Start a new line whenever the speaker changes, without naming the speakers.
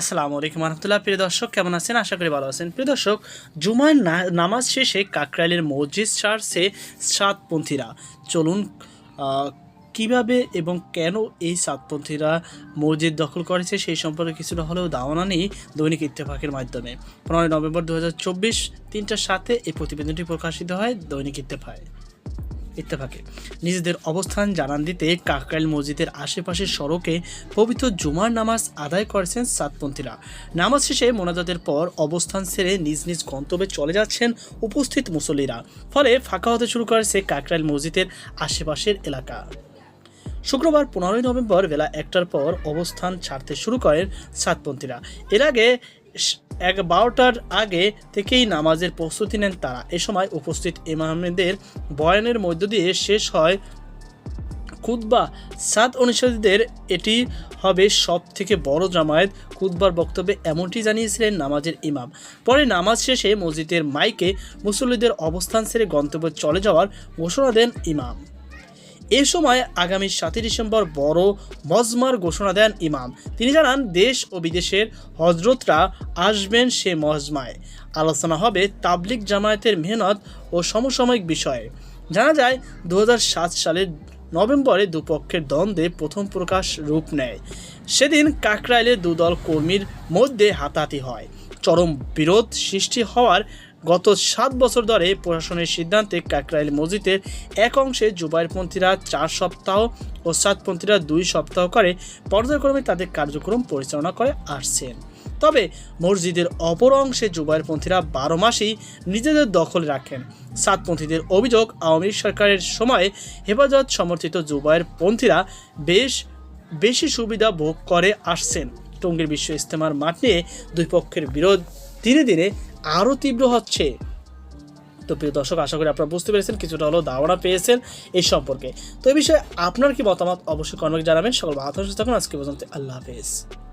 আসসালামু আলাইকুম রহমতুল্লাহ প্রিয় দর্শক, কেমন আছেন? আশা করি ভালো আছেন। প্রিয় দর্শক, জুমার নামাজ শেষে কাকরাইলের মসজিদ চার্চে সাতপন্থীরা। চলুন কীভাবে এবং কেন এই সাতপন্থীরা মসজিদ দখল করেছে সেই সম্পর্কে কিছুটা হলেও ধারণা নেই দৈনিক ইত্তেফাকের মাধ্যমে। পনেরোই নভেম্বর দু হাজার চব্বিশ, তিনটার সাথে এই প্রতিবেদনটি প্রকাশিত হয় দৈনিক ইত্তেফায়। ইত্তেফাকে। নিজেদের অবস্থান জানান দিতে কাকরাইল মসজিদের আশেপাশের সড়কে পবিত্র জুমার নামাজ আদায় করেছেন সাতপন্থীরা। নামাজ শেষে মোনাজাতের পর অবস্থান ছেড়ে নিজ নিজ গন্তব্যে চলে যাচ্ছেন উপস্থিত মুসল্লিরা। ফলে ফাঁকা হতে শুরু করেছে কাকরাইল মসজিদের আশেপাশের এলাকা। শুক্রবার পনেরোই নভেম্বর বেলা একটার পর অবস্থান ছাড়তে শুরু করেন সাতপন্থীরা। এর আগে এক বারোটার আগে থেকেই নামাজের প্রস্তুতি নেন তারা। এ সময় উপস্থিত ইমামদের বয়ানের মধ্য দিয়ে শেষ হয় খুতবা। সাত অনুসারীদের এটি হবে সব থেকে বড় জামায়াত। খুতবার বক্তব্যে এমনটি জানিয়েছিলেন নামাজের ইমাম। পরে নামাজ শেষে মসজিদের মাইকে মুসল্লিদের অবস্থান ছেড়ে গন্তব্যে চলে যাওয়ার ঘোষণা দেন ইমাম। এ সময় আগামী সাতই ডিসেম্বর বড় মজমার ঘোষণা দেন ইমাম। তিনি জানান, দেশ ও বিদেশের হজরতরা আসবেন সে মজমায়। আলোচনা হবে তাবলিক জামায়াতের মেহনত ও সমসাময়িক বিষয়ে। জানা যায় দু হাজার সাত সালের নভেম্বরে দুপক্ষের দ্বন্দ্বে প্রথম প্রকাশ রূপ নেয়। সেদিন কাকরাইলে দুদল কর্মীর মধ্যে হাতাহাতি হয়। চরম বিরোধ সৃষ্টি হওয়ার গত সাত বছর ধরে প্রশাসনের সিদ্ধান্তে কাকরাইল মসজিদের এক অংশে জুবাইরপন্থীরা চার সপ্তাহ ও সাতপন্থীরা দুই সপ্তাহ করে পর্যায়ক্রমে তাদের কার্যক্রম পরিচালনা করে আসছেন। তবে মসজিদের অপর অংশে জুবাইরপন্থীরা বারো মাসেই নিজেদের দখল রাখেন। সাতপন্থীদের অভিযোগ, আওয়ামী সরকারের সময় হেফাজত সমর্থিত জুবাইরপন্থীরা বেশ বেশি সুবিধা ভোগ করে আসছেন। টঙ্গীর বিশ্ব ইস্তেমার মাঠ নিয়ে দুই পক্ষের বিরোধ ধীরে ধীরে আরও তীব্র হচ্ছে। তো প্রিয় দর্শক, আশা করি আপনারা বুঝতে পেরেছেন, কিছুটা হলেও ধারণা পেয়েছেন এই সম্পর্কে। তো এই বিষয়ে আপনার কি মতামত অবশ্যই কমেন্ট জানাবেন। সকল ভালো থাকুন। আজকে পর্যন্ত আল্লাহ হাফেজ।